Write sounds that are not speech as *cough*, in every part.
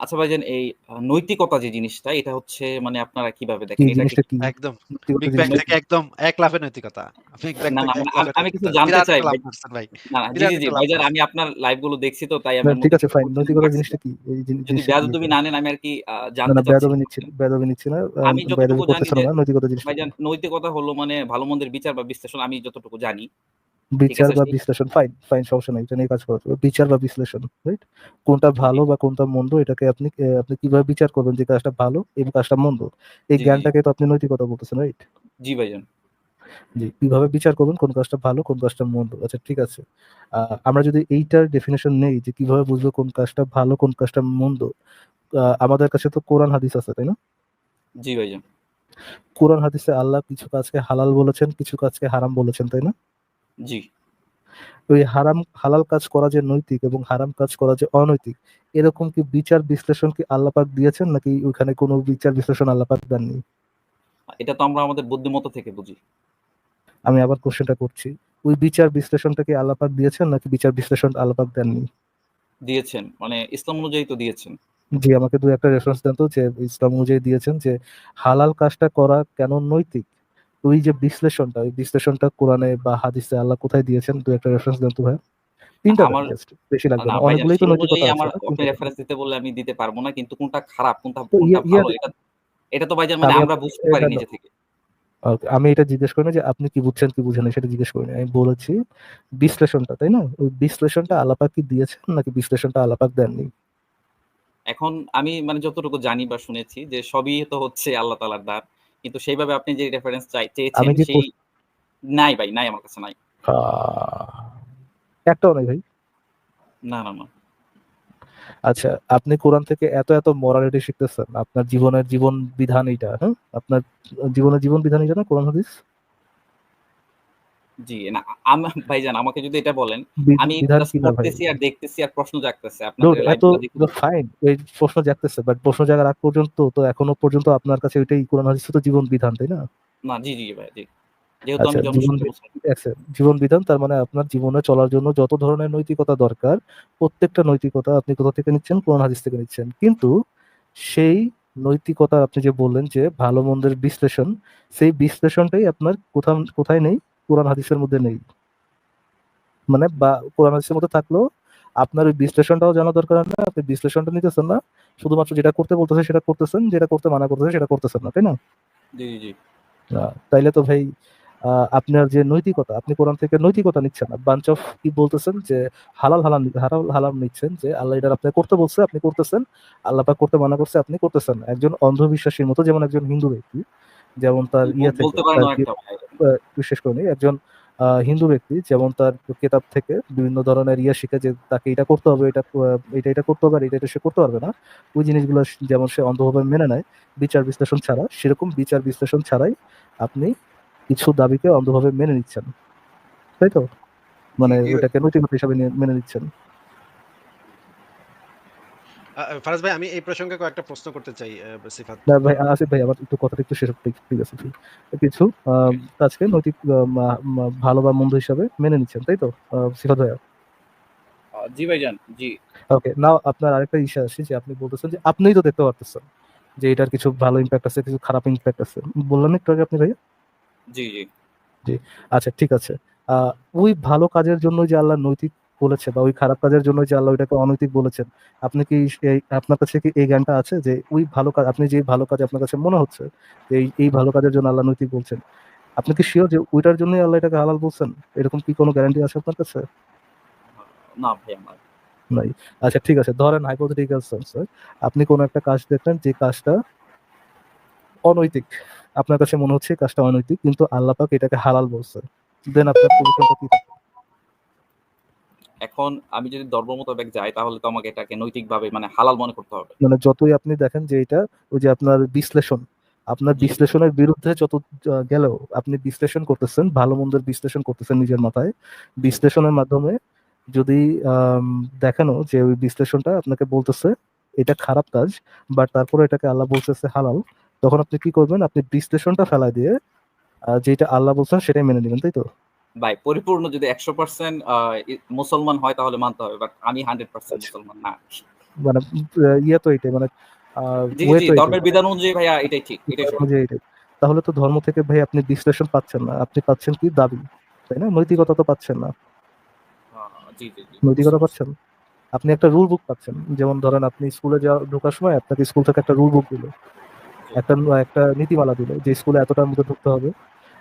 আচ্ছা ভাইজান এই নৈতিকতা যে জিনিসটা এটা হচ্ছে মানে আপনারা কীভাবে দেখেন? এটা কি কি? একদম। বিগ ব্যাং থেকে একদম এক লাফে নৈতিকতা। আমি কিছু জানতে চাই ভাই। না, জি, জি, ভাইজান আমি আপনার লাইভগুলো দেখছি তো তাই আমি ঠিক আছে ফাইন। নৈতিকতা জিনিসটা কি? এই যদি কি বেয়াদবি বলতে না নেন আমি আরকি আ না, জানতে বেয়াদবি চাচ্ছিলাম। নিচ্ছি বেয়াদবি নিচ্ছি না। আমি যতটুকু জানি। নৈতিকতা জিনিসটা কি? ভাইজান নৈতিকতা হলো মানে ভালো মন্দের বিচার বা বিশ্লেষণ আমি যতটুকু জানি। বিচার বা বিশ্লেষণ ফাইন, ফাইন সমস্যা নাই। এটা নিয়ে কাজ করা বিচার বা বিশ্লেষণ, রাইট? কোনটা। ভালো বা কোনটা মন্দ এটাকে আপনি আপনি কীভাবে বিচার করবেন যে কাজটা ভালো এবং কাজটা মন্দ। এই। জ্ঞানটাকে তো আপনি নৈতিকতা বলতেছেন, রাইট? জি ভাইজান। জি, কীভাবে বিচার করবেন কোন কাজটা ভালো, কোন কাজটা মন্দ। আচ্ছা ঠিক আছে। আমরা যদি এইটার ডেফিনিশন নেই যে কীভাবে বুঝব কোন কাজটা ভালো, কোন কাজটা মন্দ। আমাদের কাছে তো কোরআন হাদিস আছে, তাই না? জি ভাইজান। কোরআন হাদিসে আল্লাহ কিছু কাজকে হালাল বলেছেন, কিছু কাজকে হারাম বলেছেন, তাই না? জি। ওই হারাম হালাল কাজ করা যে নৈতিক এবং হারাম কাজ করা যে অনৈতিক, এরকম কি বিচার বিশ্লেষণ কি আল্লাহ পাক দিয়েছেন নাকি ওখানে কোনো বিচার বিশ্লেষণ আল্লাহ পাক দেননি? এটা তো আমরা আমাদের বুদ্ধিমত্তা থেকে বুঝি। আমি আবার কোশ্চেনটা করছি। ওই বিচার বিশ্লেষণটা কি আল্লাহ পাক দিয়েছেন নাকি বিচার বিশ্লেষণ আল্লাহ পাক দেননি? দিয়েছেন। মানে ইসলাম অনুযায়ী তো দিয়েছেন। জি, আমাকে ২ একটা রেফারেন্স দেন তো যে ইসলাম অনুযায়ী দিয়েছেন যে হালাল কাজটা করা কেন নৈতিক? ওই যে বিশ্লেষণটা, ওই বিশ্লেষণটা কোরআনে বা হাদিসে আল্লাহ কোথায় দিয়েছেন ২ একটা রেফারেন্স দেন তো ভাইয়া। ৩ টা দেন আমার বেশি লাগবে না না। অনেকগুলোই তো নৈতিকতা আমার আপনি রেফারেন্স দিতে বললে আমি দিতে পারব না। কিন্তু কোনটা খারাপ, কোনটা কোনটা ভালো এটা এটা তো ভাইজান মানে আমি আমরা বুঝতে পারি না, না। নিজে থেকে। আমি এটা জিজ্ঞেস করি না যে আপনি কি বুঝছেন কি বুঝেন সেটা জিজ্ঞেস করিনি। আমি বলেছি বিশ্লেষণটা, তাই না? ওই বিশ্লেষণটা আল্লাহ পাক কি দিয়েছেন নাকি বিশ্লেষণটা আলাপাক দেননি? এখন আমি মানে যতটুকু জানি বা শুনেছি যে সবই তো হচ্ছে আল্লাহ তাআলার দান। কিন্তু সেইভাবে আপনি যে রেফারেন্স চাই চেয়েছেন সেই নাই ভাই, নাই আমার কাছে নাই। একটাও নাই ভাই। না, না, না। আচ্ছা, আপনি কোরআন থেকে এত, এত মোরালিটি শিখতেছেন। আপনার জীবনের জীবন বিধান এটা হ্যাঁ? আপনার জীবনের জীবন বিধান এটা না কোরআন হাদিস? জি, না ভাইজান আমাকে যদি এটা বলেন, আমি? পড়তেছি আর দেখতেছি আর প্রশ্ন জাগতেছে। আপনাদের। ফাইন এই প্রশ্ন জাগতেছে বাট প্রশ্ন জাগার আগ পর্যন্ত তো এখনও পর্যন্ত আপনার কাছে ওইটাই কোরআন হাদিস তো জীবন বিধান, তাই না? না, জি, জি ভাই, জি। আচ্ছা আমি জীবন বিধান তার মানে আপনার জীবনে চলার জন্য যত ধরনের নৈতিকতা দরকার, প্রত্যেকটা নৈতিকতা আপনি কোথা থেকে নিচ্ছেন? কোরআন হাদিস থেকে নিচ্ছেন। কিন্তু সেই নৈতিকতা আপনি যে বললেন যে ভালো মন্দের বিশ্লেষণ, সেই বিশ্লেষণটাই আপনার কোথাও কোথায় নেই? কোরআন হাদিসের মধ্যে নেই। মানে বা কোরআন হাদিসের মধ্যে থাকলেও আপনার ওই বিশ্লেষণটাও জানা দরকার না। আপনি বিশ্লেষণটা নিতেছেন না। শুধুমাত্র যেটা করতে বলতেছে সেটা করতেছেন, যেটা করতে মানা করতেছে সেটা করতেছেন না, তাই না? জি, জি, জি। তাইলে তো ভাই আপনার যে নৈতিকতা, আপনি কোরআন থেকে নৈতিকতা নিচ্ছেন না। বাঞ্চ অফ কি বলতেছেন যে হালাল হালাল হালাল হালাম নিচ্ছেন যে আল্লাহ এটা আপনাকে করতে বলছে, আপনি করতেছেন। আল্লাহ পাক করতে মানা করছে, আপনি করতেছেন একজন অন্ধবিশ্বাসীর মতো যেমন একজন হিন্দু ব্যক্তি, যেমন তার ইয়ে থেকে বলতে পারেন তার কি অনেকটা ভাই। আ একটু শেষ করে একজন হিন্দু ব্যক্তি যেমন তার কেতাব থেকে বিভিন্ন ধরনের ইয়ে শিখে যে তাকে এটা করতে হবে, এটা এটা, এটা করতে হবে আর এটা, এটা সে করতে পারবে না। ওই জিনিসগুলো যেমন সে অন্ধভাবে মেনে নেয়, বিচার বিশ্লেষণ ছাড়া, সেরকম বিচার বিশ্লেষণ ছাড়াই আপনি কিছু দাবিকে অন্ধভাবে মেনে নিচ্ছেন। তাই তো? মানে ওটাকে নৈতিকতা হিসাবে মেনে নিচ্ছেন। ফারাজ ভাই আমি এই প্রসঙ্গে কয়েকটা প্রশ্ন করতে চাই সিফাত না ভাই আসিফ ভাই আমার একটু কথাটা একটু শেষ হোক ঠিক আছে কিছু আ ওকে। কাজকে নৈতিক ভালো বা মন্দ হিসাবে মেনে নিচ্ছেন, তাই তো? সিফাত ভাইয়া? আ জি ভাইজান, জি। ওকে, নাও আপনার আরেকটা ইস্যু আছে যে আপনি বলতেছেন যে আপনিই তো দেখতে পারতেছেন যে এটার কিছু ভালো ইমপ্যাক্ট আছে, কিছু খারাপ ইমপ্যাক্ট আছে। বললেন একটু আগে আপনি ভাইয়া? জি, জি। জি। আচ্ছা ঠিক আছে। ওই ভালো কাজের জন্য যে আল্লাহ নৈতিক বলেছে বা ওই খারাপ কাজের জন্যই যে আল্লাহ ওইটাকে অনৈতিক বলেছেন। আপনি কি আপনার কাছে কি এই জ্ঞানটা আছে যে ওই ভালো কাজ আপনি যে ভালো কাজ আপনার কাছে মনে হচ্ছে যে এই, ভালো কাজের জন্য আল্লাহ নৈতিক বলছেন। আপনি কি সিউর যে ওইটার জন্যই আল্লাহ এটাকে হালাল বলছেন? এরকম কি কোনো গ্যারান্টি আছে আপনার কাছে? না ভাই আমার। নাই। আচ্ছা ঠিক আছে। ধরেন hypothetical sense আপনি কোনো একটা কাজ দেখলেন যে কাজটা অনৈতিক। আপনার কাছে মনে হচ্ছে কাজটা অনৈতিক কিন্তু আল্লাহ পাক এটাকে হালাল বলছে। দেন আপনার পজিশনটা কি থাকবে? এখন আমি যদি ধর্ম মোতাবেক যাই তাহলে তো আমাকে এটাকে নৈতিকভাবে মানে হালাল মনে করতে হবে। মানে যতই আপনি দেখেন যে এটা ওই যে আপনার বিশ্লেষণ, আপনার বিশ্লেষণের বিরুদ্ধে যত গেলেও আপনি বিশ্লেষণ করতেছেন, ভালো মন্দের বিশ্লেষণ করতেছেন নিজের মাথায়। বিশ্লেষণের মাধ্যমে যদি দেখানো যে ওই বিশ্লেষণটা আপনাকে বলতেছে এটা খারাপ কাজ বাট তারপরে এটাকে আল্লাহ বলতেছে হালাল। তখন আপনি কি করবেন? আপনি বিশ্লেষণটা ফেলায় দিয়ে যেটা আল্লাহ বলছেন সেটাই মেনে নিবেন, তাই তো? ভাই পরিপূর্ণ যদি ১০০% আ মুসলমান হয় তাহলে মানতে হবে। বাট আমি 100% আচ্ছা। মুসলমান না। মানে আহ, ইয়ে তো এটাই মানে জি জি ধর্মের বিধান অনুযায়ী ভাইয়া এটাই ঠিক এটাই। তাহলে তো ধর্ম থেকে ভাই আপনি বিশ্লেষণ পাচ্ছেন না আপনি পাচ্ছেন কি দাবি তাই না নৈতিকতা তো পাচ্ছেন না হ্যাঁ, জি জি জি নৈতিকতা পাচ্ছেন আপনি একটা রুল বুক পাচ্ছেন যেমন ধরেন আপনি স্কুলে যাওয়া ঢোকার সময় আপনাকে স্কুল থেকে একটা রুল বুক দিল একটা একটা নীতিমালা দিল যে স্কুলে এতটার মধ্যে ঢুকতে হবে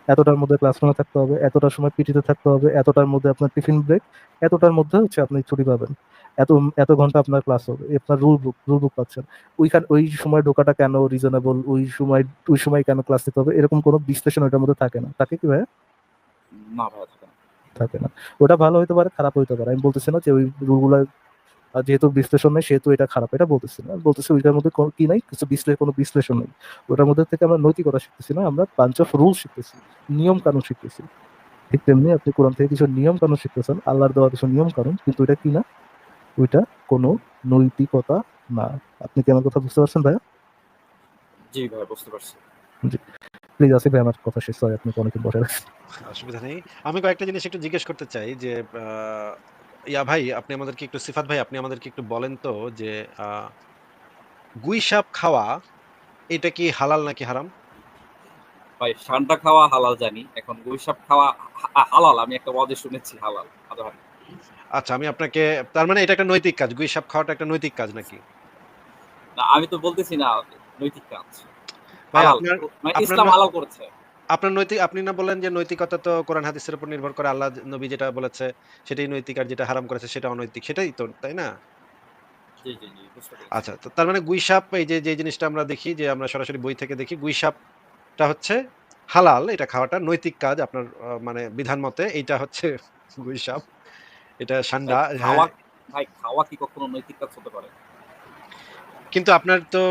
এতটার মধ্যে ক্লাসরুমে থাকতে হবে এতটার সময় পিটিতে থাকতে হবে এতটার মধ্যে আপনার টিফিন ব্রেক এতটার মধ্যে হচ্ছে আপনি ছুটি পাবেন। এত এত ঘণ্টা আপনার ক্লাস হবে আপনার রুল বুক রুল বুক পাচ্ছেন। ওইখান ওই সময় ঢোকাটা কেন রিজনেবল ওই সময় ওই সময় কেন ক্লাস নিতে হবে? এরকম কোনো বিশ্লেষণ ওটার মধ্যে থাকে না। থাকে কি ভাই না ভাইয়া থাকে না। থাকে না। ওটা ভালো হইতে পারে খারাপ হইতে পারে। আমি বলতেছি না যে ওই রুলগুলো যেহেতু বিশ্লেষণ নেই সেহেতু এটা খারাপ এটা বলতেছি না। বলতেছি ওইটার মধ্যে কি নাই কিছু বিশ্লেষণ কোনো বিশ্লেষণ নেই। ওটার মধ্যে থেকে আমরা নৈতিকতা শিখতেছি না আমরা পাঞ্চ অফ রুল শিখতেছি নিয়ম কানুন শিখতেছি। ঠিক তেমনি আপনি কোরআন থেকে কিছু নিয়ম কানুন শিখতেছেন আল্লাহর দেওয়া কিছু নিয়ম কানুন কিন্তু এটা কি না? ওইটা কোনো নৈতিকতা না। আপনি কি আমার কথা বুঝতে পারছেন ভাইয়া? জি ভাইয়া বুঝতে পারছি। প্লিজ আসিফ ভাই আমার কথা শেষ হয় আপনি অনেকে বসে রাখছেন অসুবিধা নেই। আমি কয়েকটা জিনিস একটু জিজ্ঞেস করতে চাই যে আহ, ইয়া ভাই আপনি আমাদেরকে একটু সিফাত ভাই আপনি আমাদেরকে একটু বলেন তো যে গুই সাপ খাওয়া এটা কি হালাল নাকি হারাম? ভাই সান্ডা খাওয়া হালাল জানি এখন গুইসাপ খাওয়া হালাল আমি একটা ওয়াদে শুনেছি হালাল আচ্ছা আমি আপনাকে তার মানে এটা একটা নৈতিক কাজ গুই সাপ খাওয়াটা একটা নৈতিক কাজ নাকি? না আমি তো বলতেছি না নৈতিক কাজ। ভাই হালাল আপনার মানে ইসলাম হালাল করেছে। আপনার নৈতিক আপনি না বললেন যে নৈতিকতা তো কোরআন হাদিসের উপর নির্ভর করে আল্লাহ নবী যেটা বলেছে সেটাই নৈতিক আর যেটা হারাম করেছে সেটা অনৈতিক সেটাই তো তাই না? আচ্ছা তো তার মানে গুইসাপ এই যে যে জিনিসটা আমরা দেখি যে আমরা সরাসরি বই থেকে দেখি গুইসাপটা হচ্ছে হালাল এটা খাওয়াটা নৈতিক কাজ আপনার মানে বিধান মতে এইটা হচ্ছে *laughs* গুইসাপ এটা সান্ডা খাওয়া হ্যাঁ খাওয়া কি কখনো নৈতিক কাজ হতে পারে? কিন্তু আপনার তো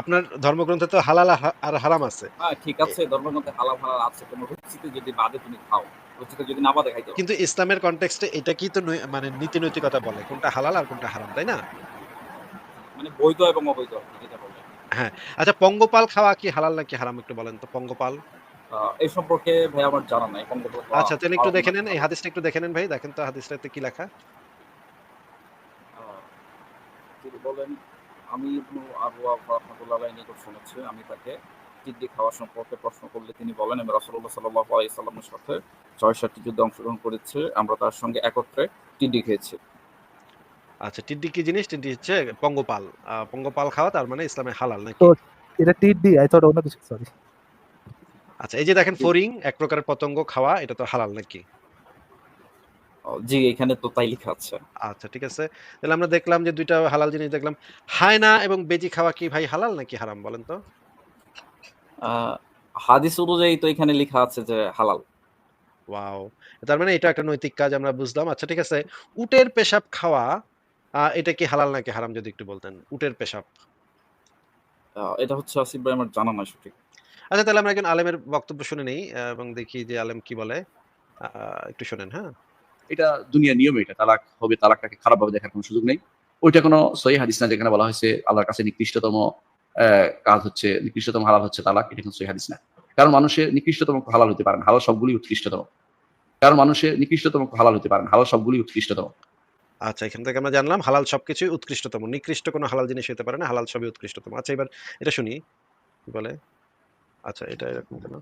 আপনার ধর্মগ্রন্থে তো হালাল আর হারাম আছে। হ্যাঁ ঠিক আছে মধ্যে হালাল হালাল আছে কোনো রুচিতে যদি বাদে তুমি খাও রুচিতে যদি না বাদে খাইতে কিন্তু ইসলামের কনটেক্সটে এটা কি তো মানে নীতি নৈতিকতা বলে? কোনটা হালাল আর কোনটা হারাম তাই না? মানে বৈধ এবং অবৈধ যেটা বলে। হ্যাঁ আচ্ছা পঙ্গপাল খাওয়া কি হালাল নাকি হারাম একটু বলেন তো পঙ্গপাল? এই সম্পর্কে ভাই আমার জানা নাই কোন আচ্ছা তাহলে একটু দেখে নেন এই। হাদিসটা একটু দেখে নেন ভাই দেখেন তো হাদিসটাতে কি লেখা? বলেন আমি ইবনু আবু আব্বা রহমাতুল্লাহ নিকট শুনেছি আমি তাকে টিড্ডি খাওয়া সম্পর্কে প্রশ্ন করলে তিনি বলেন আমি রাসূলুল্লাহ সাল্লাল্লাহু আলাইহি সাল্লামের সাথে ছয় সাতটি যুদ্ধে অংশগ্রহণ করেছি আমরা তার সঙ্গে একত্রে টিড্ডি খেয়েছি। আচ্ছা টিড্ডি কি জিনিস? টিড্ডি হচ্ছে পঙ্গপাল। আহ, পঙ্গপাল খাওয়া তার মানে ইসলামে হালাল নাকি? এটা টিডি আই থট অন্য কিছু সরি আচ্ছা এই যে দেখেন ফোরিং এক প্রকারের পতঙ্গ খাওয়া এটা তো হালাল নাকি? জি এখানে তো তাই লেখা আছে। আচ্ছা ঠিক আছে। তাহলে আমরা দেখলাম যে দুইটা হালাল জিনিস দেখলাম। হায়না এবং বেজি খাওয়া কি ভাই হালাল নাকি হারাম বলেন তো? হাদিস অনুযায়ী তো এখানে লেখা আছে যে হালাল। ওয়াও। তার মানে এটা একটা নৈতিক কাজ আমরা বুঝলাম। আচ্ছা ঠিক আছে। উটের পেশাব খাওয়া এটা কি হালাল নাকি হারাম যদি একটু বলতেন? উটের পেশাব। এটা হচ্ছে আসিফ ভাই আমার জানা নাই সঠিক। আচ্ছা তাহলে আমরা একজন আলেমের বক্তব্য শুনে নেই এবং দেখি যে আলেম কি বলে। আহ, একটু শোনেন হ্যাঁ। এটা দুনিয়ার নিয়ম এটা তালাক হবে তালাকটাকে খারাপ ভাবে দেখার কোনো সুযোগ নেই। ওইটা কোনো সহি হাদিস না যেখানে বলা হয়েছে আল্লাহর কাছে নিকৃষ্টতম আহ, কাজ হচ্ছে নিকৃষ্টতম হালাল হচ্ছে তালাক এটা কোনো সহি হাদিস না। কারণ মানুষের নিকৃষ্টতম হালাল হতে পারেন হালাল সবগুলি উৎকৃষ্টতম। কারণ মানুষের নিকৃষ্টতম হালাল হতে পারেন হালাল সবগুলি উৎকৃষ্টতম। আচ্ছা এখান থেকে আমরা জানলাম হালাল সবকিছুই উৎকৃষ্টতম নিকৃষ্ট কোনো হালাল জিনিস হতে পারে না হালাল সবই উৎকৃষ্টতম। আচ্ছা এবার এটা শুনি কি বলে? আচ্ছা এটা এরকম কেন?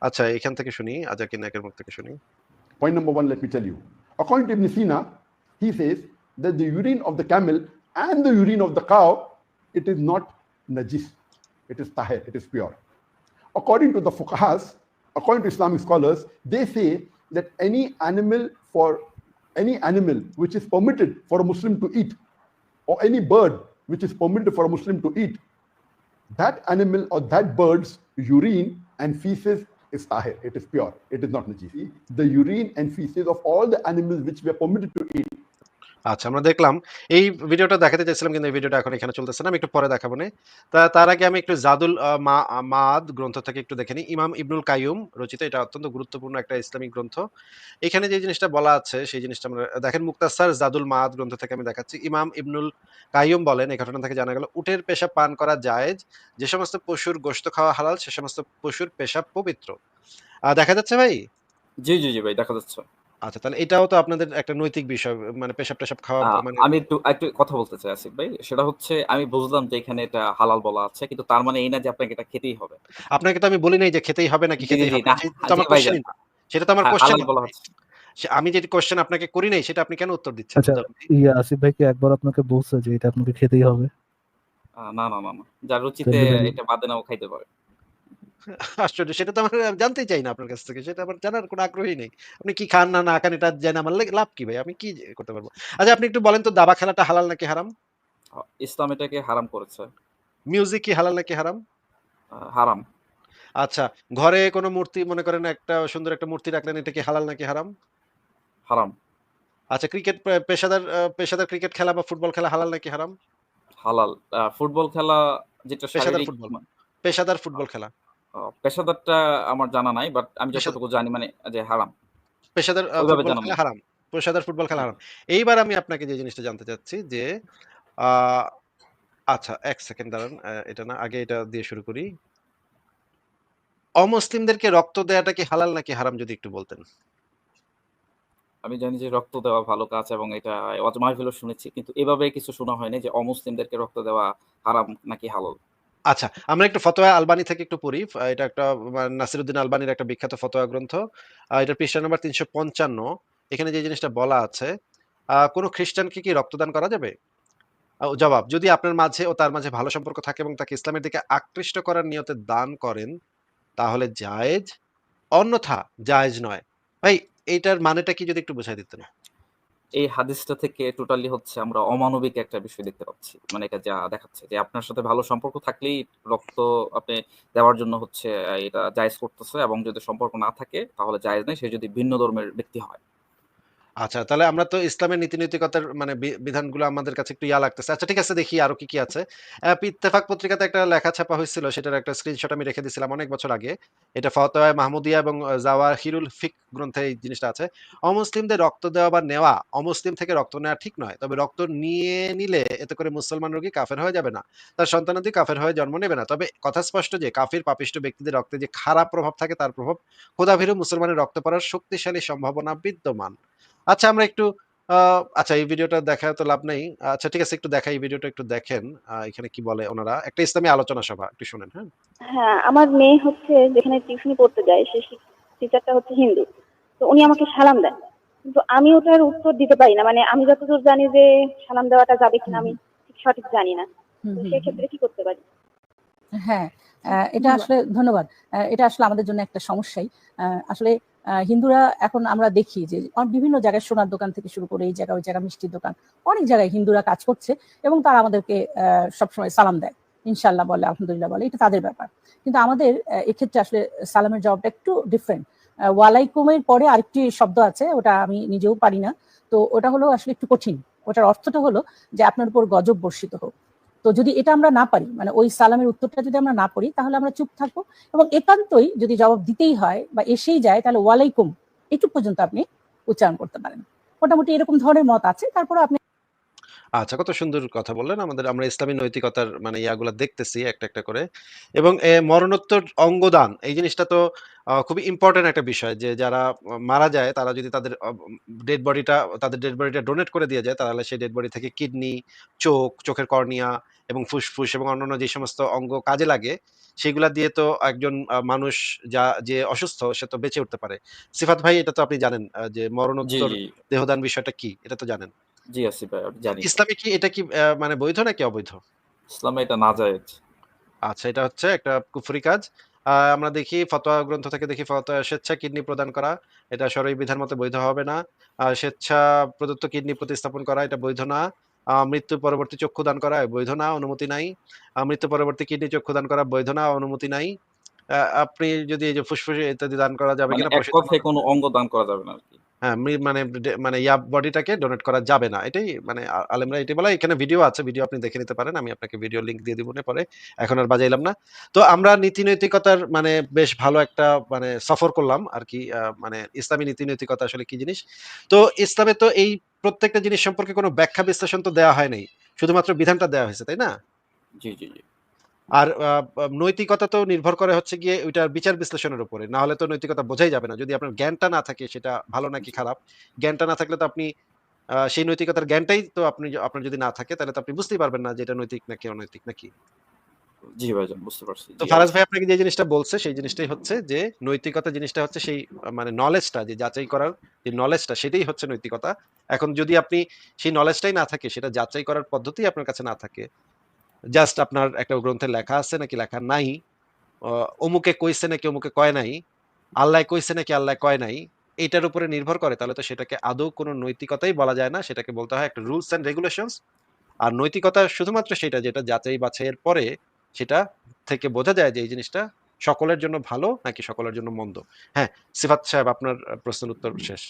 আচ্ছা এখান থেকে শুনি আজাকির নাকের মুখ থেকে শুনি। Point number one, let me tell you. According to Ibn Sina, he says that the urine of the camel and the urine of the cow, it is not najis. It is tahir, it is pure. According to the fuqahas, according to Islamic scholars, they say that any animal for any animal which is permitted for a Muslim to eat, or any bird which is permitted for a Muslim to eat, that animal or that bird's urine and feces is tahir. It is pure. It is not najis. The urine and feces of all the animals which we are permitted to eat আচ্ছা আমরা দেখলাম, এই ভিডিওটা দেখাতে চাইছিলাম কিন্তু এই ভিডিওটা এখন এখানে চলতেছে না, আমি একটু পরে দেখাবো না। তা, তার আগে আমি একটু জাদুল মাদ গ্রন্থ থেকে একটু দেখে নিই ইমাম ইবনুল কাইয়ুম রচিত, এটা অত্যন্ত গুরুত্বপূর্ণ একটা ইসলামিক গ্রন্থ। এখানে যে জিনিসটা বলা আছে, সেই জিনিসটা আমরা, দেখেন, মুক্তাসার জাদুল মাদ গ্রন্থ থেকে আমি দেখাচ্ছি। ইমাম ইবনুল কাইয়ুম বলেন, এই ঘটনা থেকে জানা গেল, উটের পেশাব পান করা জায়েজ, যে সমস্ত পশুর গোশত খাওয়া হালাল, সে সমস্ত পশুর পেশাব পবিত্র। দেখা যাচ্ছে ভাই? জি জি জি ভাই, দেখা যাচ্ছে। আচ্ছা তাহলে এটাও তো আপনাদের একটা নৈতিক বিষয় মানে পেশাব-টেশাব খাওয়া মানে আমি একটু একটু কথা বলতে চাই আসিফ ভাই। সেটা হচ্ছে আমি বুঝলাম যে এখানে এটা হালাল বলা আছে। কিন্তু তার মানে এই না যে আপনাকে এটা খেতেই হবে। আপনাকে তো আমি বলি নাই যে খেতেই হবে নাকি খেতেই হবে। সেটা তো আমার ভাইজান। কোয়েশ্চেনই না। সেটা তো আমার কোয়েশ্চেন বলা হচ্ছে। আমি যেটি কোয়েশ্চেন আপনাকে করি নাই সেটা আপনি কেন উত্তর দিচ্ছেন? আচ্ছা, ইয়া আসিফ ভাই কি একবার আপনাকে বলছে যে এটা আপনাকে খেতেই হবে? না, না, না, না। যার রুচিতে এটা বাদে নাও খাইতে পারে। আশ্চর্য সেটা তো আমার আমি জানতেই চাই না আপনার কাছ থেকে। সেটা আমার জানার কোনো আগ্রহই নেই। আপনি কি খান না, না খান এটা জেনে আমার লাভ কি ভাই? আমি কি করতে পারব? আচ্ছা আপনি একটু বলেন তো দাবা খেলাটা হালাল নাকি হারাম? ইসলাম এটাকে হারাম করেছে। মিউজিক কি হালাল নাকি হারাম? হারাম। আচ্ছা, ঘরে কোনো মূর্তি মনে করেন একটা সুন্দর একটা মূর্তি রাখলেন এটা কি হালাল নাকি হারাম? হারাম। আচ্ছা ক্রিকেট পেশাদার পেশাদার ক্রিকেট খেলা বা ফুটবল খেলা হালাল নাকি হারাম? হালাল। ফুটবল খেলা যেটা পেশাদার ফুটবল। পেশাদার ফুটবল খেলা। পেশাদারটা আমার জানা নাই। বাট আমি যতটুকু জানি মানে যে হারাম। পেশাদার। হারাম। পেশাদার ফুটবল খেলা হারাম। এইবার আমি আপনাকে যে জিনিসটা জানতে চাচ্ছি যে আচ্ছা ১ সেকেন্ড দাঁড়ান। এটা না আগে এটা দিয়ে শুরু করি। অমুসলিমদেরকে রক্ত দেওয়াটা কি হালাল নাকি হারাম যদি একটু বলতেন? আমি জানি যে রক্ত দেওয়া ভালো কাজ এবং এটা ওয়াজ মাহফিলও শুনেছি। কিন্তু এভাবে কিছু শোনা হয়নি যে অমুসলিমদেরকে রক্ত দেওয়া হারাম নাকি হালাল। আচ্ছা, আমরা একটু ফতোয়া আলবানি থেকে একটু পড়ি। এটা একটা নাসিরুদ্দিন আলবানির একটা বিখ্যাত ফতোয়া গ্রন্থ। এটা পৃষ্ঠা নাম্বার ৩৫৫ এখানে যে জিনিসটা বলা আছে, কোনো খ্রিস্টানকে কি রক্তদান করা যাবে? জবাব: যদি আপনার মাঝে ও তার মাঝে ভালো সম্পর্ক থাকে এবং তাকে ইসলামের দিকে আকৃষ্ট করার নিয়তে দান করেন, তাহলে জায়েজ, অন্যথা জায়েজ নয়। ভাই এইটার মানেটা কি যদি একটু বুঝায় দিতেন? এই হাদিসটা থেকে টোটালি হচ্ছে আমরা অমানবিক একটা বিষয় দেখতে পাচ্ছি। মানে এটা যা দেখাচ্ছে যে আপনার সাথে ভালো সম্পর্ক থাকলেই রক্ত আপনি দেওয়ার জন্য হচ্ছে এটা জায়েজ করতেছে এবং যদি সম্পর্ক না থাকে তাহলে জায়েজ নাই। সে যদি ভিন্ন ধর্মের ব্যক্তি হয়। আচ্ছা, তাহলে আমরা তো ইসলামের নীতি-নৈতিকতার মানে বি বিধানগুলো আমাদের কাছে একটু ইয়া লাগতেছে। আচ্ছা ঠিক আছে দেখি আরও কি, কি আছে। ইত্তেফাক পত্রিকাতে একটা লেখা ছাপা হয়েছিল সেটার একটা স্ক্রিনশট আমি রেখে দিছিলাম অনেক বছর আগে। এটা ফতোয়ায়ে মাহমুদিয়া এবং জাওয়াহিরুল ফিক গ্রন্থে এই জিনিসটা আছে। অমুসলিমদের রক্ত দেওয়া বা নেওয়া, অমুসলিম থেকে রক্ত নেওয়া ঠিক নয়। তবে রক্ত নিয়ে নিলে এতে করে মুসলমান রোগী কাফের হয়ে যাবে না। তার সন্তানাদি কাফের হয়ে জন্ম নেবে না। তবে কথা স্পষ্ট যে কাফির পাপিষ্ঠ ব্যক্তিদের রক্তে যে খারাপ প্রভাব থাকে তার প্রভাব খোদাভীরু মুসলমানের রক্তে পড়ার শক্তিশালী সম্ভাবনা বিদ্যমান। আচ্ছা আমরা একটু আচ্ছা এই ভিডিওটা দেখায় তো লাভ নেই। আচ্ছা ঠিক আছে একটু দেখা এই ভিডিওটা একটু দেখেন। এখানে কি বলে ওনারা। একটা ইসলামী আলোচনা সভা। একটু শুনেন, হ্যাঁ? হ্যাঁ, আমার মেয়ে হচ্ছে যেখানে টিউশনি পড়তে যায় সে টিচারটা হচ্ছে হিন্দু। তো উনি আমাকে সালাম দেন। কিন্তু আমি ওটার উত্তর দিতে পারি না। মানে আমি যতদূর জানি যে সালাম দেওয়াটা যাবে কিনা আমি ঠিক সঠিক জানি না। সেক্ষেত্রে কি করতে পারি? হ্যাঁ, এটা আসলে ধন্যবাদ। এটা আসলে আমাদের জন্য একটা সমস্যাই। আসলে হিন্দুরা এখন আমরা দেখি যে বিভিন্ন জায়গায় সোনার দোকান থেকে শুরু করে এই জায়গা ওই জায়গা মিষ্টির দোকান। অনেক জায়গায় হিন্দুরা কাজ করছে এবং তারা আমাদেরকে সবসময় সালাম দেয়। ইনশাল্লাহ বলে, আলহামদুলিল্লাহ বলে। এটা তাদের ব্যাপার। কিন্তু আমাদের এক্ষেত্রে আসলে সালামের জবাবটা একটু ডিফারেন্ট। ওয়ালাইকুমের পরে আরেকটি শব্দ আছে, ওটা আমি নিজেও পারি না। তো ওটা হলো আসলে একটু কঠিন। ওটার অর্থটা হলো যে আপনার উপর গজব বর্ষিত হোক। তো যদি এটা আমরা না পারি মানে ওই সালামের উত্তরটা যদি আমরা না পড়ি, তাহলে আমরা চুপ থাকব এবং একান্তই যদি জবাব দিতেই হয় বা এসেই যায়, তাহলে ওয়ালাইকুম, এটুক পর্যন্ত আপনি উচ্চারণ করতে পারেন। মোটামুটি এরকম ধরনের মত আছে। তারপরেও আপনি আচ্ছা কত সুন্দর কথা বললেন। আমাদের আমরা ইসলামী নৈতিকতার মানে ইয়াগুলা দেখতেছি একটা, একটা করে। এবং এ মরণোত্তর অঙ্গদান এই জিনিসটা তো খুবই ইম্পর্টেন্ট একটা বিষয় যে যারা মারা যায় তারা যদি তাদের ডেড বডিটা তাদের ডেড বডিটা ডোনেট করে দিয়ে যায় তাহলে সেই ডেড বডি থেকে কিডনি, চোখ, চোখের কর্নিয়া এবং ফুসফুস এবং অন্যান্য যে সমস্ত অঙ্গ কাজে লাগে সেগুলা দিয়ে তো একজন মানুষ যা যে অসুস্থ সে তো বেঁচে উঠতে পারে। সিফাত ভাই এটা তো আপনি জানেন যে জি, মরণোত্তর জি। দেহদান বিষয়টা কি? এটা তো জানেন। জি আসিফ ভাই জানি। ইসলামে কি এটা কি মানে বৈধ নাকি অবৈধ? ইসলামে এটা নাজায়েজ। আচ্ছা এটা হচ্ছে একটা কুফরি কাজ। আমরা দেখি ফতোয়া গ্রন্থ থেকে দেখি ফতোয়া স্বেচ্ছায় কিডনি প্রদান করা। এটা শরঈ বিধান মতে বৈধ হবে না। স্বেচ্ছা প্রদত্ত কিডনি প্রতিস্থাপন করা এটা বৈধ না। আ মৃত্যু পরবর্তী চক্ষু দান করা বৈধ না, অনুমতি নাই। মৃত্যু পরবর্তী কিডনি চক্ষু দান করা বৈধ না, অনুমতি নাই। আ আপনি যদি এই যে ফুসফুসে ইত্যাদি দান করা যাবে মানে কিনা এক প্রসিদ্ধ কথায় কোনো অঙ্গ দান করা যাবে না আরকি। হ্যাঁ, মানে মানে ইয়া বডিটাকে ডোনেট করা যাবে না। এটাই মানে আলেমরা এটাই বলে। এখানে ভিডিও আছে। ভিডিও আপনি দেখে নিতে পারেন। আমি আপনাকে ভিডিও লিংক দিয়ে দিবনে পরে। এখন আর বাজাইলাম না। তো আমরা নীতি-নৈতিকতার মানে বেশ ভালো একটা মানে সফর করলাম আরকি। আ মানে ইসলামী নীতি-নৈতিকতা আসলে কি জিনিস? তো ইসলামে তো এই প্রত্যেকটা জিনিস সম্পর্কে কোনো ব্যাখ্যা বিশ্লেষণ তো দেওয়া হয় নাই। শুধুমাত্র বিধানটা দেওয়া হয়েছে, তাই না? জি, জি, জি। আর নৈতিকতা তো নির্ভর করে হচ্ছে গিয়ে ওইটার বিচার বিশ্লেষণের উপরে। না হলে তো নৈতিকতা বোঝাই যাবে না। যদি আপনার জ্ঞানটা না থাকে সেটা ভালো নাকি খারাপ। জ্ঞানটা না থাকলে তো আপনি সেই নৈতিকতার জ্ঞানটাই তো আপনি আপনার যদি না থাকে তাহলে তো আপনি বুঝতেই পারবেন না যে এটা নৈতিক নাকি অনৈতিক নাকি? জি ভাইজান বুঝতে পারছি। তো ফারাজ ভাই আপনাকে যে জিনিসটা বলছে সেই জিনিসটাই হচ্ছে যে নৈতিকতা জিনিসটা হচ্ছে সেই মানে নলেজটা যে যাচাই করার যে নলেজটা সেটাই হচ্ছে নৈতিকতা। এখন যদি আপনি সেই নলেজটাই না থাকে সেটা যাচাই করার পদ্ধতি আপনার কাছে না থাকে। জাস্ট আপনার একটা গ্রন্থে লেখা আছে নাকি লেখা নাই, অমুকে কইছে নাকি অমুকে কয় নাই, আল্লাহ কইছে নাকি আল্লাহ কয় নাই, এটার উপরে নির্ভর করে তাহলে তো সেটাকে আদৌ কোনো নৈতিকতাই বলা যায় না। সেটাকে বলতে হয় একটা রুলস অ্যান্ড রেগুলেশনস। আর নৈতিকতা শুধুমাত্র সেটা যেটা যাচাই বাছাইয়ের পরে সেটা থেকে বোঝা যায় যে এই জিনিসটা সকলের জন্য ভালো নাকি সকলের জন্য মন্দ। হ্যাঁ, সিফাত সাহেব আপনার প্রশ্নের উত্তর শেষ।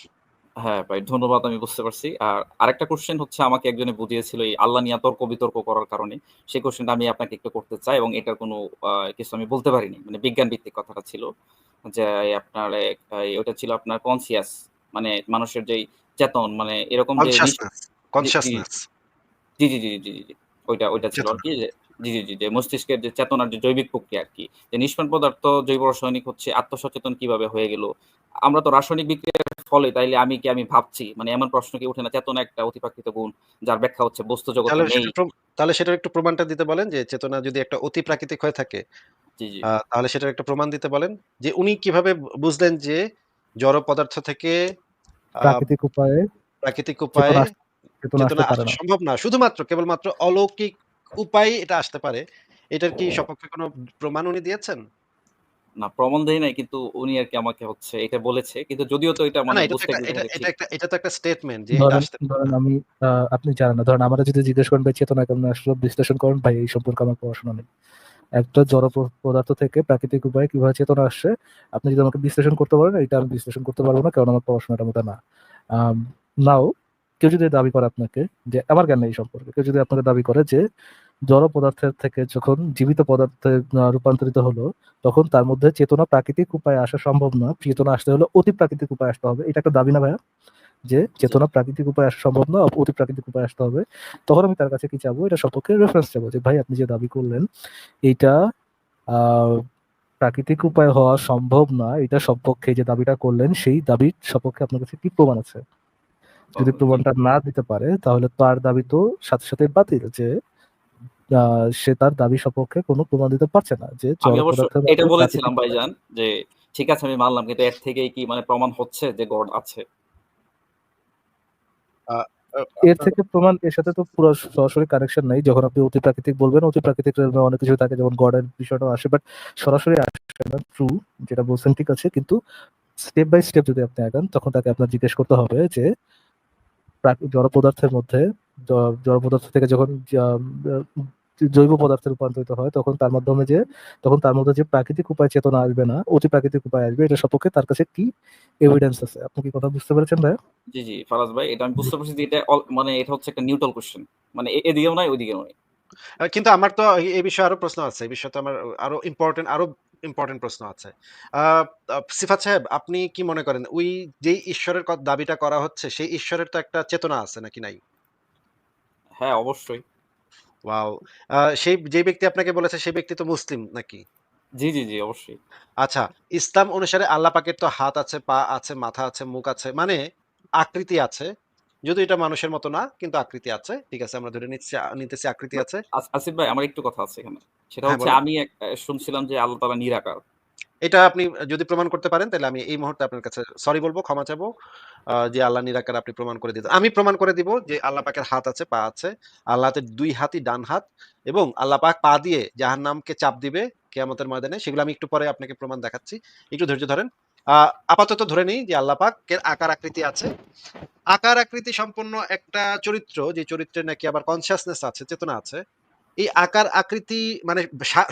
হ্যাঁ ভাই ধন্যবাদ আমি বুঝতে পারছি। আর আরেকটা কোয়েশ্চেন হচ্ছে আমাকে একজনে বুঝিয়েছিল এই আল্লাহ নিয়ে তর্ক বিতর্ক করার কারণে। সেই কোয়েশ্চেনটা আমি আপনাকে একটু করতে চাই এবং এটার কোনো কিছু আমি বলতে পারিনি। মানে বিজ্ঞান ভিত্তিক কথাটা ছিল। যে আপনার ওটা ছিল আপনার কনসিয়াস মানে মানুষের যেই চেতন মানে এরকম যে জি, জি। জি, জি, জি। ওইটা ওইটা ছিল। আরকি যে জি, জি, জি, যে মস্তিষ্কের যে চেতনার যে জৈবিক প্রক্রিয়া আরকি। যে নিষ্প্রাণ পদার্থ জৈব রাসায়নিক হচ্ছে আত্মসচেতন কীভাবে হয়ে গেল? আমরা তো রাসায়নিক বিক্রিয়ার ফলে তাইলে আমি কি আমি ভাবছি? মানে এমন প্রশ্ন কি ওঠে না? চেতনা একটা অতিপ্রাকৃত গুণ যার ব্যাখ্যা হচ্ছে বস্তু জগতে তাহলে নেই। সেটার তাহলে সেটার একটু প্রমাণটা দিতে বলেন যে চেতনা যদি একটা অতি প্রাকৃতিক হয়ে থাকে জি, জি। তাহলে সেটার একটা প্রমাণ দিতে বলেন। যে উনি কীভাবে বুঝলেন যে জড় পদার্থ থেকে প্রাকৃতিক উপায়ে প্রাকৃতিক উপায়ে চেতনা আসা সম্ভব না। শুধুমাত্র কেবলমাত্র অলৌকিক উপায়ে এটা আসতে পারে। এটার কি সপক্ষে কোনো প্রমাণ উনি দিয়েছেন? না প্রমাণ দেই নাই কিন্তু উনি আরকি আমাকে হচ্ছে এটা বলেছে। কিন্তু যদিও তো এটা মানে এটা বুঝতে এটা এটা একটা এটা তো একটা স্টেটমেন্ট যে এটা ধরেন আসতে আমি আপনি জানেন না। ধরেন আমারে যদি জিজ্ঞেস করেন ভাই চেতনা কেমনে আসলো বিশ্লেষণ করেন, ভাই এই সম্পর্কে আমার পড়াশোনা নেই। একটা জড় পদার্থ থেকে প্রাকৃতিক উপায়ে কীভাবে চেতনা আসছে, আপনি যদি আমাকে বিশ্লেষণ করতে বলেন, এটা আমি বিশ্লেষণ করতে পারব না কারণ আমার পড়াশোনাটার মধ্যে না। নাও কেউ যদি দাবি করে আপনাকে যে আমার জ্ঞান নেই এই সম্পর্কে। কেউ যদি আপনাকে দাবি করে যে জড় পদার্থের থেকে যখন জীবিত পদার্থে রূপান্তরিত হলো, তখন তার মধ্যে চেতনা প্রাকৃতিক উপায়ে আসা সম্ভব না। চেতনা আসতে হলে অতি প্রাকৃতিক উপায়ে আসতে হবে। এটা একটা দাবি না ভাইয়া? যে চেতনা প্রাকৃতিক উপায়ে আসা সম্ভব না, অতি প্রাকৃতিক উপায়ে আসতে হবে। তখন আমি তার কাছে কি চাবো? এটা সপক্ষে রেফারেন্স চাবো যে ভাই আপনি যে দাবি করলেন এইটা আ প্রাকৃতিক উপায় হওয়া সম্ভব না। এটা সপক্ষে যে দাবিটা করলেন সেই দাবির সপক্ষে আপনার কাছে কি প্রমাণ আছে? যদি প্রমাণটা না দিতে পারে তাহলে তার দাবি তো সাথে, সাথে বাতিল যে সে তার দাবি সপক্ষে কোনো প্রমাণ দিতে পারছে না যে এটা বলেছিলাম ভাইজান যে ঠিক আছে আমি মানলাম কিন্তু এর থেকেই কি মানে প্রমাণ হচ্ছে যে গড আছে? এর থেকে প্রমাণ এর সাথে তো পুরো সরাসরি কানেকশন নাই। যখন আপনি অতি প্রাকৃতিক বলবেন, অতি প্রাকৃতিক অনেক কিছু থাকে যেমন গডের বিষয়টাও আসে। বাট সরাসরি আসে না। ট্রু যেটা বলছেন ঠিক আছে। কিন্তু স্টেপ বাই স্টেপ যদি আপনি আগান তখন তাকে আপনার জিজ্ঞেস করতে হবে যে জড় পদার্থের মধ্যে জড় পদার্থ থেকে যখন জৈব পদার্থে রূপান্তরিত হয় তখন তার মাধ্যমে যে তখন তার মধ্যে যে প্রাকৃতিক উপায়ে চেতনা আসবে না, অতি প্রাকৃতিক উপায়ে আসবে এটা সপক্ষে তার কাছে কি এভিডেন্স আছে? আপনি কি কথা বুঝতে পেরেছেন ভাইয়া? জি, জি ফারাজ ভাই এটা আমি বুঝতে পারছি যে এটা মানে এটা হচ্ছে একটা নিউট্রাল কোয়েশ্চেন। মানে এদিকেও নাই ওইদিকেও নাই। কিন্তু আমার তো এই বিষয়ে আরও প্রশ্ন আছে। এই বিষয়ে তো আমার আরও ইম্পোর্টেন্ট আরও ইম্পোর্টেন্ট প্রশ্ন আছে। সিফাত সাহেব আপনি কি মনে করেন ওই যেই ঈশ্বরের দাবিটা করা হচ্ছে সেই ঈশ্বরের তো একটা চেতনা আছে নাকি নাই? হ্যাঁ, অবশ্যই। ওয়াও! সেই যে ব্যক্তি আপনাকে বলেছে সেই ব্যক্তি তো মুসলিম নাকি? জি, জি, জি অবশ্যই। আচ্ছা, ইসলাম অনুসারে আল্লাহ পাকের তো হাত আছে, পা আছে, মাথা আছে, মুখ আছে। মানে আকৃতি আছে। যদিও এটা মানুষের মতো না কিন্তু আকৃতি আছে। ঠিক আছে আমরা ধরে নিচ্ছি নিতেছি আকৃতি আছে। আসিফ ভাই আমার একটু কথা আছে এখানে। সেটা হ্যাঁ, হচ্ছে আমি শুনছিলাম যে আল্লাহ তাআলা নিরাকার। এটা আপনি যদি প্রমাণ করতে পারেন তাহলে আমি এই মুহূর্তে আপনার কাছে সরি বলব ক্ষমা চাবো। যে আল্লাহ নিরাকার আপনি প্রমাণ করে দিতে আমি প্রমাণ করে দিব যে আল্লাহ পাকের হাত আছে, পা আছে। আল্লাহ হাতের ২ হাতই ডান হাত এবং আল্লাহ পাক পা দিয়ে জাহান্নামকে চাপ দিবে কেয়ামতের ময়দানে। সেগুলো আমি একটু পরে আপনাকে প্রমাণ দেখাচ্ছি। একটু ধৈর্য ধরেন। আপাতত ধরে নেই যে আল্লাহ পাকের আকার আকৃতি আছে। আকার আকৃতি সম্পন্ন একটা চরিত্র যে চরিত্রের নাকি আবার কনশাসনেস আছে, চেতনা আছে। এই আকার আকৃতি মানে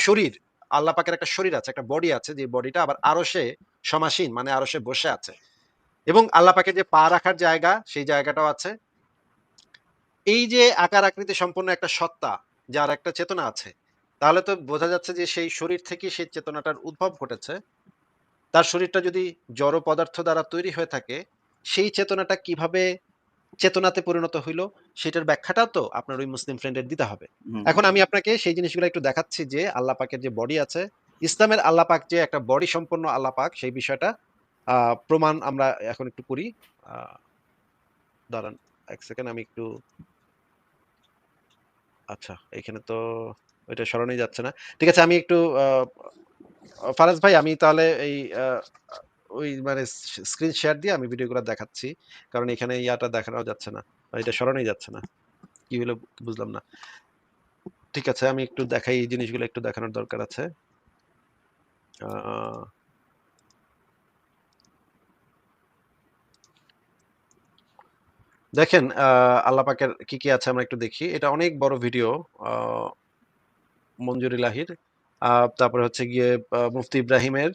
শরীর আল্লাহ পাকের একটা শরীর আছে, একটা বডি আছে যে বডিটা আবার আরশে সমাসীন মানে আরশে বসে আছে। এবং আল্লাহ পাকের যে পা রাখার জায়গা সেই জায়গাটাও আছে। এই যে আকার আকৃতি সম্পন্ন একটা সত্তা যার একটা চেতনা আছে। তাহলে তো বোঝা যাচ্ছে যে সেই শরীর থেকে সেই চেতনাটার উদ্ভব ঘটেছে। তার শরীরটা যদি জড় পদার্থ দ্বারা তৈরি হয়ে থাকে, সেই চেতনাটা কীভাবে চেতনাতে পরিণত হইল সেটার ব্যাখ্যাটাও তো আপনার ওই মুসলিম ফ্রেন্ডের দিতে হবে। এখন আমি আপনাকে সেই জিনিসগুলো একটু দেখাচ্ছি যে আল্লাহ পাকের যে বডি আছে ইসলামের আল্লাহ পাক যে একটা বডি সম্পন্ন আল্লাহ পাক সেই বিষয়টা প্রমাণ আমরা এখন একটু করি। দাঁড়ান এক সেকেন্ড আমি একটু আচ্ছা এখানে তো ওইটা স্মরণেই যাচ্ছে না। ঠিক আছে আমি একটু আহ, ফারাজ ভাই আমি তাহলে এই ওই মানে স্ক্রিন শেয়ার দিয়ে আমি ভিডিওগুলো দেখাচ্ছি। কারণ এখানে ইয়াটা দেখানো যাচ্ছে না। এটা স্মরণেই যাচ্ছে না। কি হলো বুঝলাম না। ঠিক আছে আমি একটু দেখাই এই জিনিসগুলো একটু দেখানোর দরকার আছে। দেখেন আল্লাহ পাকের কি কি আছে আমরা একটু দেখি। এটা অনেক বড় ভিডিও মঞ্জুর ইলাহির। আহ, তারপরে হচ্ছে গিয়ে মুফতি ইব্রাহিমের।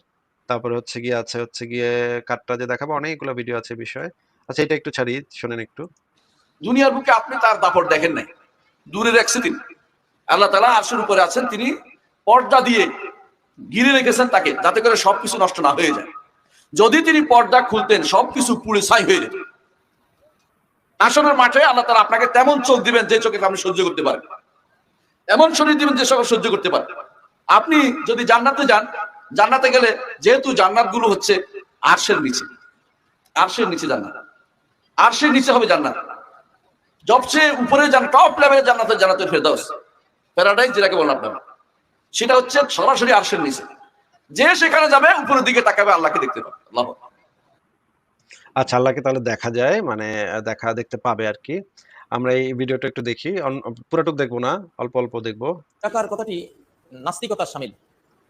তারপরে হচ্ছে গিয়ে আছে, হচ্ছে গিয়ে কাটটা যে দেখাবো, অনেকগুলো ভিডিও আছে বিষয়ে। আচ্ছা এটা একটু ছাড়ি, শোনেন একটু। দুনিয়ার বুকে আপনি তার দাপট দেখেন নাই। দূরে রাখছে তিনি আল্লাহ তালা আরশের উপরে আছেন, তিনি পর্দা দিয়ে গিরে রেখেছেন তাকে, যাতে করে সবকিছু নষ্ট না হয়ে যায়। যদি তিনি পর্দা খুলতেন, সবকিছু পুড়ে ছাই হয়ে যেত। আসনের মাঠে আল্লাহ তালা আপনাকে তেমন চোখ দিবেন যে চোখে আপনি সহ্য করতে পারেন। এমন শরীর দিবেন যে সকল সহ্য করতে পারেন। আপনি যদি জান্নাতে যান জান্নাতে গেলে যেহেতু জান্নাতগুলো হচ্ছে আরশের নিচে। আরশের নিচে জান্নাত। আরশের নিচে হবে জান্নাত। সবচেয়ে উপরে যান টপ লেভেলের জান্নাতের জান্নাতের ফেরদাউস। প্যারাডাইস যেটাকে বলেন আপনারা। সেটা হচ্ছে সরাসরি আরশের নিচে। যে সেখানে যাবে উপরের দিকে তাকাবে আল্লাহকে দেখতে পাবে। আল্লাহ আচ্ছা আল্লাহকে তাহলে দেখা যায় মানে দেখা দেখতে পাবে আর কি। আমরা এই ভিডিওটা একটু দেখি। পুরোটুক দেখব না অল্প অল্প দেখব। নিরাকার কথাটি নাস্তিকতার সামিল।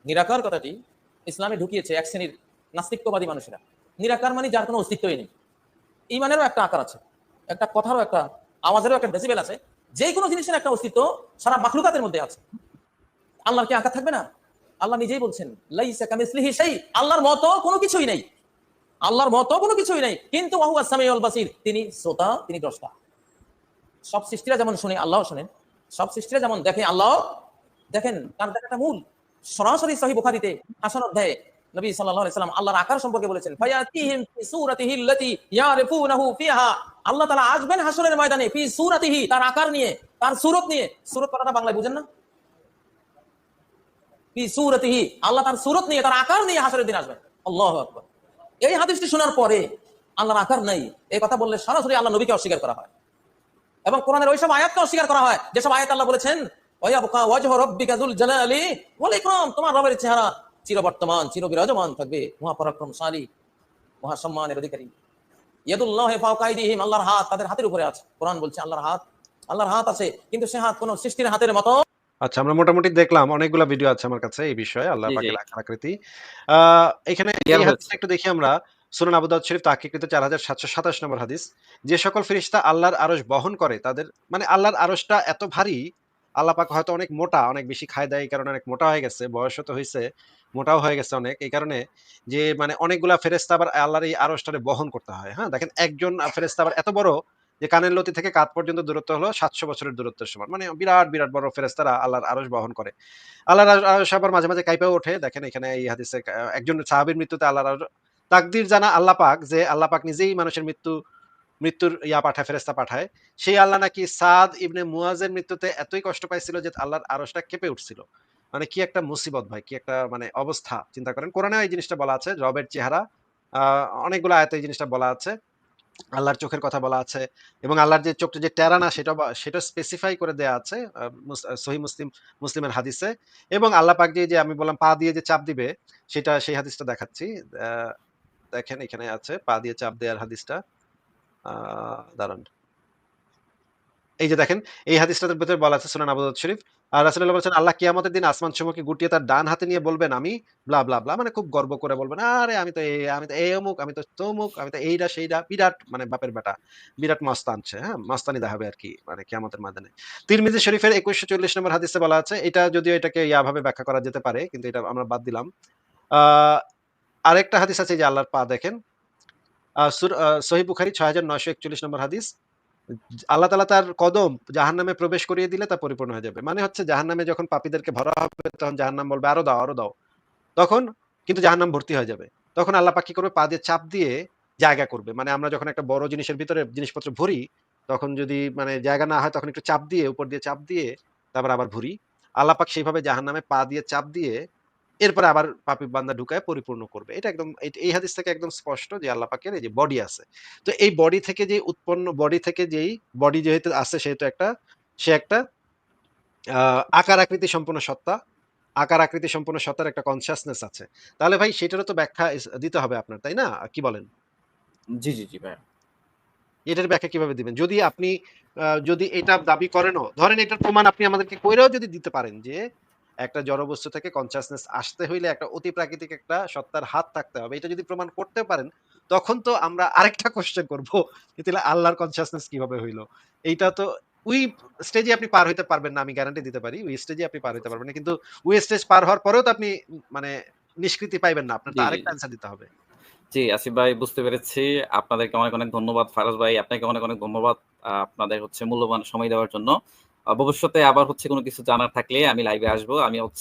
নিরাকার কথাটি ইসলামে ঢুকিয়েছে এক শ্রেণির নাস্তিক্যবাদী মানুষেরা। নিরাকার মানে যার কোনো অস্তিত্বই নেই। ইমানেরও একটা আকার আছে, একটা কথারও একটা, আওয়াজেরও একটা ডেসিবেল আছে যে কোনো জিনিসের একটা অস্তিত্ব সারা মাখলুকাতের মধ্যে আছে। আল্লাহর কি আকার থাকবে না? আল্লাহ নিজেই বলছেন শাই আল্লাহর মতো কোনো কিছুই নেই। আল্লাহর মতো কোনো কিছুই নেই। কিন্তু তিনি শ্রোতা, তিনি দ্রষ্টা। সব সৃষ্টিরা যেমন শুনে আল্লাহ শোনেন। সব সৃষ্টিরা যেমন দেখে আল্লাহ দেখেন। তার দেখাটা মূল। সরাসরি সহি বুখারীতে হাসান অধ্যায়ে নবী সাল্লাল্লাহু আলাইহি সাল্লাম আল্লাহর আকার সম্পর্কে বলেছেন, ফায়াতিহিম ফি সূরাতিহি আল্লাতী ইয়ারিফুনাহু ফিহা। আল্লাহ তাআলা আসবেন হাসরের ময়দানে ফি সূরাতিহি, তার আকার নিয়ে, তার সূরত নিয়ে। সূরত কথাটা বাংলায় বুঝেন না? ফি সূরাতিহি, আল্লাহ তার সূরত নিয়ে, তার আকার নিয়ে হাসরের দিন আসবেন। আল্লাহু আকবার। এই হাদিসটি শোনার পরে আল্লাহর আকার নাই, এই কথা বললে সরাসরি আল্লাহ নবীকে অস্বীকার করা হয়। এবং কোরআনের ওইসব আয়াতকে অস্বীকার করা হয়। যেসব আয়াত আল্লাহ বলেছেন ওয়ায়াবকা ওয়াজহু রাব্বিকা যুল জালালি ওয়াল ইকরাম। তোমার রবের চেহারা চিরবর্তমান চিরবিরাজমান থাকবে। মহাপরাক্রমশালী মহাসম্মানের অধিকারী। ইয়াদুল্লাহি আল্লাহর হাত তাদের হাতের উপরে আছে। কোরআন বলছে আল্লাহর হাত আল্লাহর হাত আছে। কিন্তু সে হাত কোন সৃষ্টির হাতের মতো। আচ্ছা আমরা মোটামুটি দেখলাম অনেকগুলো ভিডিও আছে আমার কাছে এই বিষয়ে আল্লাহ। পাকের আকৃতি। এখানে। একটু দেখি আমরা। সুনান আবু দাউদ শরীফ তাহকিকৃত চার হাজার সাতশো সাতাশ নম্বর হাদিস। যে সকল ফেরিস্তা আল্লাহর আরশ বহন করে তাদের মানে আল্লাহর আরশটা এত ভারী আল্লাহ পাক হয়তো অনেক মোটা, অনেক বেশি খায় দেয়, এই কারণে অনেক মোটা হয়ে গেছে বয়স তো হয়েছে মোটাও হয়ে গেছে অনেক, এই কারণে যে মানে অনেকগুলা ফেরেস্তা আবার আল্লাহর এই আরশটারে বহন করতে হয় হ্যাঁ? দেখেন একজন ফেরেস্তা আবার এত বড় যে কানের লতি থেকে কাত পর্যন্ত দূরত্ব হলো সাতশো বছরের দূরত্বের সমান মানে বিরাট বিরাট বড় ফেরেস্তারা আল্লাহর আরশ বহন করে। আল্লাহর আরশ আবার মাঝে মাঝে কাইপেও ওঠে, দেখেন এখানে এই হাদিসে একজন সাহাবীর মৃত্যুতে আল্লাহর তাকদির জানা আল্লাহ পাক যে আল্লাহ পাক নিজেই মানুষের মৃত্যু মৃত্যুর ইয়া পাঠায় ফেরেস্তা পাঠায়। সেই আল্লাহ নাকি সাদ ইবনে মুয়াজের মৃত্যুতে এতই কষ্ট পাইছিল যে আল্লাহর আরশটা কেঁপে উঠছিল। মানে কি একটা মুসিবত ভাই, কি একটা মানে অবস্থা, চিন্তা করেন। কোরআনে এই জিনিসটা বলা আছে, রবের চেহারা অনেকগুলো আয়াতে এই জিনিসটা বলা আছে। আল্লাহর চোখের কথা বলা আছে এবং আল্লাহর যে চোখটা, যে টেরানা সেটা সেটা স্পেসিফাই করে দেয়া আছে সহি মুসলিম, মুসলিমের হাদিসে। এবং আল্লাহ পাক যে আমি বললাম পা দিয়ে যে চাপ দিবে, সেটা সেই হাদিসটা দেখাচ্ছি। দেখেন এখানে আছে, পা দিয়ে চাপ দেওয়ার হাদিসটা। দাঁড়ান। এই যে দেখেন, এই হাদিসটার ভিতরে বলা আছে সুনান আবু শরীফ, আর রাসূলুল্লাহ বলেছেন, আল্লাহ কিয়ামতের দিন আসমান সমূহকে গুটিয়ে তার ডান হাতে নিয়ে বলবেন, আমি ব্লা ব্লা ব্লা মানে খুব গর্ব করে বলবেন, আরে আমি তো এই আমি তো এই অমুক, আমি তো তমুক, আমি তো এইটা সেইটা বিরাট মানে বাপের বেটা, বিরাট মস্তান আনছে হ্যাঁ মস্তানি দেখাবে আর কি মানে কিয়ামতের ময়দানে। তিরমিজি শরীফের একুশশো চল্লিশ নম্বর হাদিসে বলা আছে, এটা যদিও এটাকে ইয়াভাবে ব্যাখ্যা করা যেতে পারে, কিন্তু এটা আমরা বাদ দিলাম। আরেকটা হাদিস আছে যে আল্লাহর পা দেখেন সহিহ বুখারী ছয় হাজার নয়শো একচল্লিশ নম্বর হাদিস। আল্লাহ তালা তার কদম জাহান্নামে প্রবেশ করিয়ে দিলে তা পরিপূর্ণ হয়ে যাবে। মানে হচ্ছে জাহান্নামে যখন পাপীদেরকে ভরা হবে, তখন জাহান্নাম বলবে, আরও দাও আরও দাও। তখন কিন্তু জাহান্নাম ভর্তি হয়ে যাবে। তখন আল্লাহ পাক কি করবে? পা দিয়ে চাপ দিয়ে জায়গা করবে। মানে আমরা যখন একটা বড় জিনিসের ভিতরে জিনিসপত্র ভরি, তখন যদি মানে জায়গা না হয়, তখন একটু চাপ দিয়ে, উপর দিয়ে চাপ দিয়ে, তারপর আবার ভরি। আল্লাপাক সেইভাবে জাহান নামে পা দিয়ে চাপ দিয়ে এরপরে আবার পাপি বান্দা ঢুকায় পরিপূর্ণ করবে। এটা একদম এই- হাদিস থেকে একদম স্পষ্ট যে আল্লাহ পাকের এই যে বডি আছে। তো এই বডি থেকে যে উৎপন্ন বডি থেকে যেই বডি যেহেতু আছে সেহেতু একটা সে একটা আকার আকৃতি সম্পূর্ণ সত্তা আকার আকৃতি সম্পূর্ণ সত্তার একটা কনসিয়াসনেস আছে। তাহলে ভাই সেটারও তো ব্যাখ্যা দিতে হবে আপনার তাই না? কি বলেন? জি জি জি ভাই এটার ব্যাখ্যা কীভাবে দিবেন? যদি আপনি যদি এটা দাবি করেনও ধরেন এটার প্রমাণ আপনি আমাদেরকে কইরাও যদি দিতে পারেন যে একটা জড়বস্তু থেকে কনসিয়াসনেস আসতে হইলে একটা অতি প্রাকৃতিক একটা সত্তার হাত থাকতে হবে। এটা যদি প্রমাণ করতে পারেন তখন তো আমরা আরেকটা কোশ্চেন করব যে তাহলে আল্লাহর কনসিয়াসনেস কীভাবে হইল? এইটা তো ওই স্টেজে আপনি পার হইতে পারবেন না আমি গ্যারান্টি দিতে পারি ওই স্টেজে আপনি পার হইতে পারবেন না। কিন্তু ওই স্টেজ পার হওয়ার পরেও তো আপনি মানে নিষ্কৃতি পাইবেন না আপনার তো আরেকটা। অ্যান্সার দিতে হবে। জি আসিফ ভাই বুঝতে পেরেছি। আপনাদেরকে অনেক অনেক ধন্যবাদ ফারাজ ভাই আপনাকে অনেক অনেক ধন্যবাদ আপনাদের হচ্ছে মূল্যবান সময় দেওয়ার জন্য। ভবিষ্যতে আবার হচ্ছে কোনো কিছু জানার থাকলে আমি লাইভে আসব। আমি হচ্ছে